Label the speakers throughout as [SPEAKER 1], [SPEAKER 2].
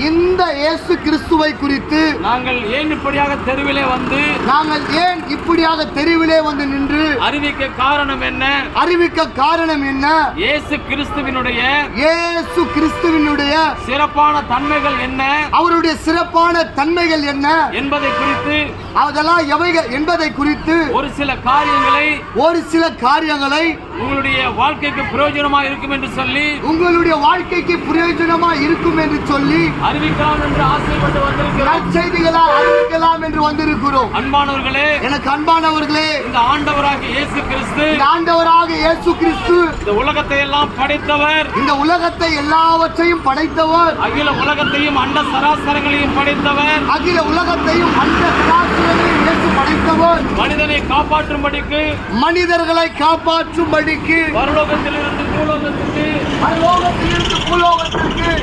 [SPEAKER 1] இந்த இயேசு கிறிஸ்துவை குறித்து
[SPEAKER 2] நாங்கள் ஏன் இப்படியாக தெருவிலே வந்து
[SPEAKER 1] நாங்கள் ஏன் இப்படியாக தெருவிலே வந்து நின்று
[SPEAKER 2] அறிவிக்க காரணம் என்ன?
[SPEAKER 1] அறிவிக்க காரணம் என்ன?
[SPEAKER 2] இயேசு கிறிஸ்துவினுடைய
[SPEAKER 1] இயேசு கிறிஸ்துவினுடைய
[SPEAKER 2] சிறப்பான தன்மைகள் என்ன?
[SPEAKER 1] அவருடைய சிறப்பான தன்மைகள் என்ன?
[SPEAKER 2] என்பதை குறித்து
[SPEAKER 1] அதெல்லாம் எவைகள் என்பதை குறித்து
[SPEAKER 2] ஒரு சில காரியங்களை
[SPEAKER 1] ஒரு சில காரியங்களை
[SPEAKER 2] உங்களுடைய வாழ்க்கைக்கு பிரயோஜனமா இருக்கும் என்று சொல்லி
[SPEAKER 1] உங்களுடைய வாழ்க்கைக்கு பிரயோஜனமா இருக்கும் என்று சொல்லி
[SPEAKER 2] அறிவிக்கலாம் என்று ஆசைப்பட்டு வந்திருக்கிறோம்.
[SPEAKER 1] நற்செய்திகளால் அறிவிக்கலாம் என்று வந்திருக்கிறோம்.
[SPEAKER 2] அன்பானவர்களே
[SPEAKER 1] எனக்கு அன்பானவர்களே
[SPEAKER 2] இந்த ஆண்டவராகிய இயேசு கிறிஸ்து
[SPEAKER 1] இந்த ஆண்டவராக இயேசு கிறிஸ்து
[SPEAKER 2] இந்த உலகத்தை எல்லாம் படைத்தவர்.
[SPEAKER 1] இந்த உலகத்தை எல்லாவற்றையும் படைத்தவர்.
[SPEAKER 2] அகில உலகத்தையும் அண்ட சராசரங்களையும் படைத்தவர்.
[SPEAKER 1] அகில உலகத்தையும் அந்த சராசரங்களையும் இயேசு படைத்தவர்.
[SPEAKER 2] மனிதனை காப்பாற்றும்படிக்கு
[SPEAKER 1] மனிதர்களை காப்பாற்றும்படிக்கு
[SPEAKER 2] பரலோகத்திலிருந்து பூலோகத்துக்கு
[SPEAKER 1] பரலோகத்திலிருந்து பூலோகத்திற்கு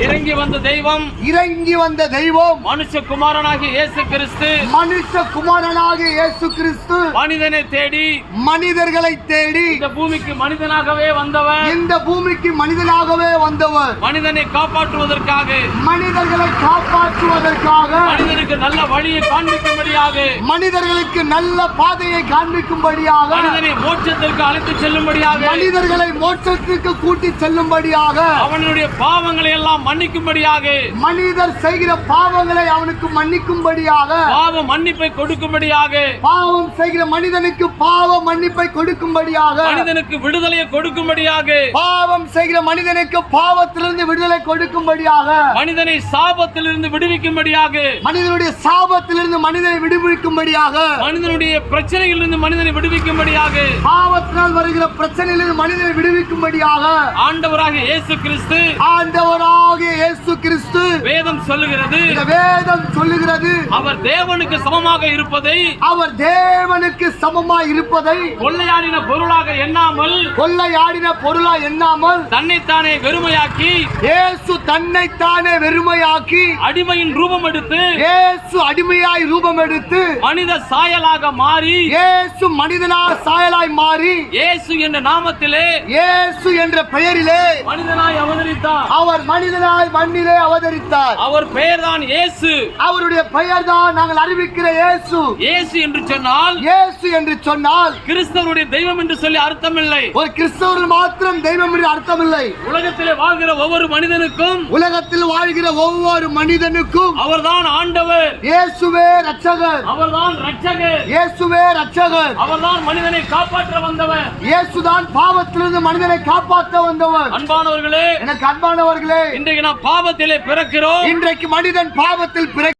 [SPEAKER 2] இறங்கி வந்த தெய்வம்
[SPEAKER 1] இறங்கி வந்த தெய்வம்
[SPEAKER 2] மனுஷகுமாரனாகிய இயேசு கிறிஸ்து
[SPEAKER 1] மனுஷ குமாரனாக இயேசு கிறிஸ்து
[SPEAKER 2] மனிதனை தேடி
[SPEAKER 1] மனிதர்களை தேடி
[SPEAKER 2] இந்த பூமிக்கு மனிதனாகவே வந்தவர்.
[SPEAKER 1] இந்த பூமிக்கு மனிதனாகவே வந்தவர்.
[SPEAKER 2] மனிதனை காப்பாற்றுவதற்காக.
[SPEAKER 1] மனிதர்களை காப்பாற்றுவதற்காக.
[SPEAKER 2] மனிதனுக்கு நல்ல வழியை காண்பிக்கும்படியாக.
[SPEAKER 1] மனிதர்களுக்கு நல்ல பாதையை காண்பிக்கும்படியாக.
[SPEAKER 2] மனிதனை மோட்சத்திற்கு அழைத்து செல்லும்படியாக.
[SPEAKER 1] மனிதர்களை மோட்சத்துக்கு கூட்டி செல்லும்படியாக.
[SPEAKER 2] அவனுடைய பாவங்களை எல்லாம் மன்னிக்கும்படியாக.
[SPEAKER 1] மனிதர் செய்கிற பாவங்களை அவனுக்கு மன்னிக்கும்படியாக.
[SPEAKER 2] பாவ மன்னிப்பை கொடுக்கும்படியாக.
[SPEAKER 1] பாவம் செய்கிற மனிதனுக்கு பாவ மன்னிப்பை கொடுக்கும்படியாக.
[SPEAKER 2] மனிதனுக்கு விடுதலையை கொடுக்கும்படியாக.
[SPEAKER 1] பாவம் செய்கிற மனிதனுக்கு பாவத்திலிருந்து விடுதலை கொடுக்கும்படியாக.
[SPEAKER 2] மனிதனை சாபத்திலிருந்து விடுவிக்கும்படியாக.
[SPEAKER 1] மனிதனுடைய சாபத்திலிருந்து மனிதனை விடுவிக்கும்படியாக.
[SPEAKER 2] மனிதனுடைய பிரச்சனைகளிலிருந்து மனிதனை விடுவிக்கும்படியாக.
[SPEAKER 1] பாவத்தினால் வருகிற பிரச்சனையிலிருந்து மனிதனை விடுவிக்கும்படியாக.
[SPEAKER 2] ஆண்டவராக இயேசு கிறிஸ்து.
[SPEAKER 1] ஆண்டவராகிய இயேசு கிறிஸ்து.
[SPEAKER 2] வேதம் சொல்லுகிறது.
[SPEAKER 1] இந்த வேதம் சொல்லுகிறது.
[SPEAKER 2] அவர் தேவனுக்கு சமமாக இருப்பதை
[SPEAKER 1] அவர் தேவனுக்கு சமமாய் இருப்பதை
[SPEAKER 2] கொள்ளையாடின பொருளாக எண்ணாமல்
[SPEAKER 1] கொள்ளையாடின பொருளா எண்ணாமல்
[SPEAKER 2] தன்னைத்தானே வெறுமையாக்கி
[SPEAKER 1] இயேசு தன்னைத்தானே வெறுமையாக்கி
[SPEAKER 2] அடிமையின் ரூபம் எடுத்து
[SPEAKER 1] இயேசு அடிமையாய் ரூபம் எடுத்து
[SPEAKER 2] மனித சாயலாக மாறி
[SPEAKER 1] இயேசு மனிதனா சாயலாய் மாறி
[SPEAKER 2] இயேசு என்ற நாமத்திலே
[SPEAKER 1] இயேசு என்ற பெயரிலே
[SPEAKER 2] மனிதனாய் அவதரித்தார்.
[SPEAKER 1] அவர் மனிதனாய் மண்ணிலே அவதரித்தார்.
[SPEAKER 2] அவர் பெயர்தான் இயேசு.
[SPEAKER 1] அவருடைய பெயர்தான் நாங்கள் அறிவிக்கிற இயேசு.
[SPEAKER 2] இயேசு என்று சொன்னால்
[SPEAKER 1] இயேசு என்று சொன்னால்
[SPEAKER 2] கிறிஸ்தவருடைய தெய்வம் என்று சொல்லி அர்த்தமில்லை.
[SPEAKER 1] ஒரு கிறிஸ்தவர்கள் மாத்திரம் தெய்வம் என்று அர்த்தமில்லை.
[SPEAKER 2] உலகத்திலே வாழ்கிற ஒவ்வொரு மனிதனுக்கும்
[SPEAKER 1] உலகத்தில் வாழ்கிற ஒவ்வொரு மனிதனுக்கும்
[SPEAKER 2] அவர்தான் ஆண்டவர்.
[SPEAKER 1] இயேசுவே ரட்சகர்
[SPEAKER 2] அவர்தான் ரட்சகர்
[SPEAKER 1] இயேசுவே ரட்சகர்
[SPEAKER 2] அவர்தான் மனிதனை காப்பாற்ற வந்தவர்.
[SPEAKER 1] இயேசுதான் பாவத்திலிருந்து மனிதனை காப்பாற்ற வந்தவர்.
[SPEAKER 2] அன்பானவர்களே
[SPEAKER 1] எனக்கு அன்பானவர்களே
[SPEAKER 2] இன்றைக்கு நாம் பாவத்திலே பிறக்கிறோம்.
[SPEAKER 1] இன்றைக்கு மனிதன் பாவத்தில் பிற